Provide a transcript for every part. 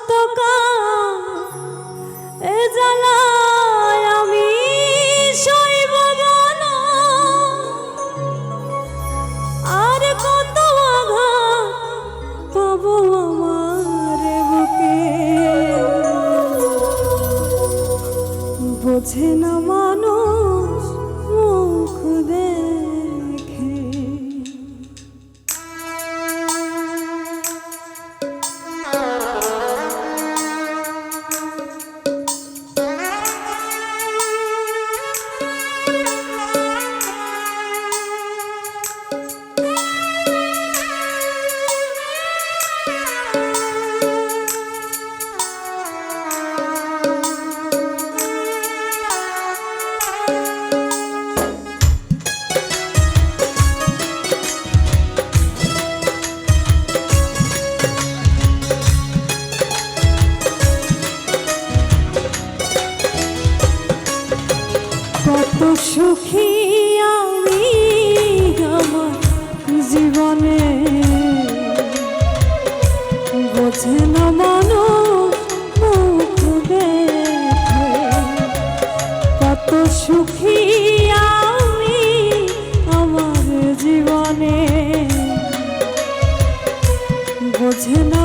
কত কত সুখী আমি আমার জীবনে। বোঝে না মানুষ কত সুখী আমি আমার জীবনে। বোঝে না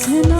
to know.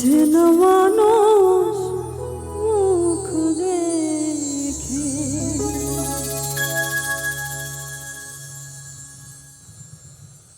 জীবনে বোঝে না মানুষ